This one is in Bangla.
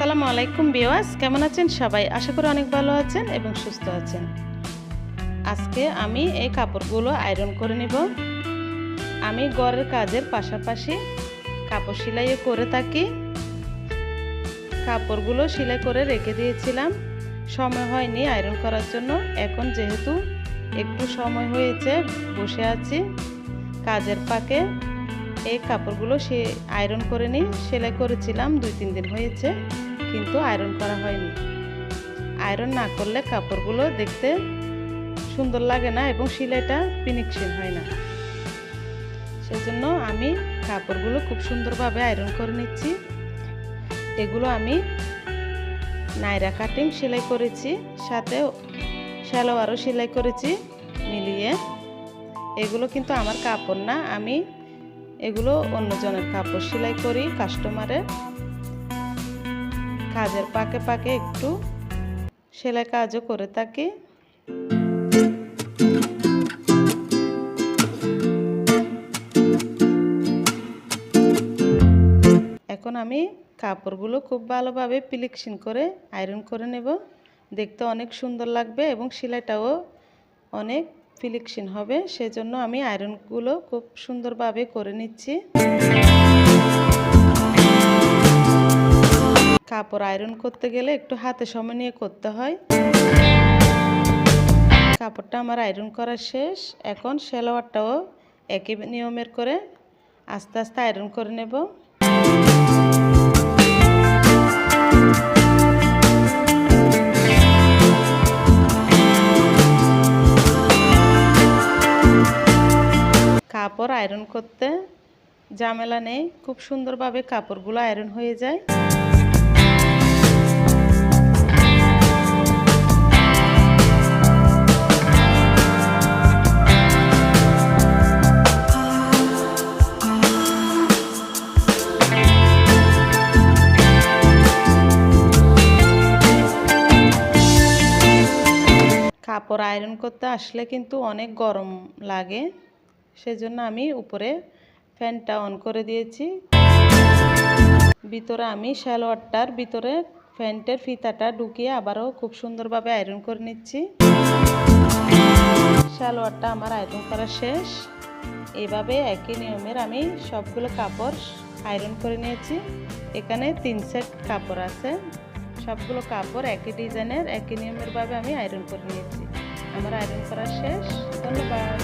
আসসালামু আলাইকুম বিওয়াস কেমন আছেন সবাই? আশা করি অনেক ভালো আছেন এবং সুস্থ আছেন। আজকে আমি এই কাপড়গুলো আয়রন করে নেব। আমি ঘরের কাজের পাশাপাশি কাপড় সেলাইও করে থাকি। কাপড়গুলো সেলাই করে রেখে দিয়েছিলাম। সময় হয়নি আয়রন করার জন্য। এখন যেহেতু একটু সময় হয়েছে, বসে আছি কাজের পাকে এই কাপড়গুলো সে আয়রন করে নিই, সেলাই করেছিলাম, দুই, তিন দিন হয়েছে, কিন্তু আয়রন করা হয়নি। আয়রন না করলে কাপড়গুলো দেখতে সুন্দর লাগে না এবং সেলাইটা ফিনিশিং হয় না। সেজন্য আমি কাপড়গুলো খুব সুন্দরভাবে আয়রন করে নিচ্ছি। এগুলো আমি নাইরা কাটিং সেলাই করেছি, সাথে সালোয়ারও সেলাই করেছি, মিলিয়ে। এগুলো কিন্তু আমার কাপড় না, আমি এগুলো অন্যজনের কাপড় সেলাই করি কাস্টমারের কাজের পাকে পাকে একটু সেলাই কাজও করে থাকি। এখন আমি কাপড়গুলো খুব ভালোভাবে প্লিকশিন করে আয়রন করে নেব। দেখতে অনেক সুন্দর লাগবে এবং সেলাইটাও অনেক ফিলিকশিন হবে, সেজন্য আমি আয়রনগুলো খুব সুন্দরভাবে করে নিচ্ছি। কাপড় আয়রন করতে গেলে একটু হাতে সময় নিয়ে করতে হয়। কাপড়টা আমার আয়রন করা শেষ। এখন সেলোয়ারটাও একই নিয়মের করে আস্তে আস্তে আয়রন করে নেব। কাপড় আয়রন করতে ঝামেলা নেই, খুব সুন্দরভাবে কাপড়গুলো আয়রন হয়ে যায়। কাপড় আয়রন করতে আসলে কিন্তু অনেক গরম লাগে। সেজন্য আমি উপরে ফ্যানটা অন করে দিয়েছি। ভিতরে আমি সালোয়ারটার ভিতরে ফ্যানটের ফিতাটা ঢুকিয়ে আবারও খুব সুন্দরভাবে আয়রন করে নিচ্ছি। সালোয়ারটা আমার আয়রন করা শেষ। এভাবে একই নিয়মের আমি সবগুলো কাপড় আয়রন করে নিয়েছি। এখানে তিন সেট কাপড় আছে। সবগুলো কাপড় একই ডিজাইনের, একই নিয়মের ভাবে আমি আয়রন করে নিয়েছি। আমার আয়রন করা শেষ। ধন্যবাদ।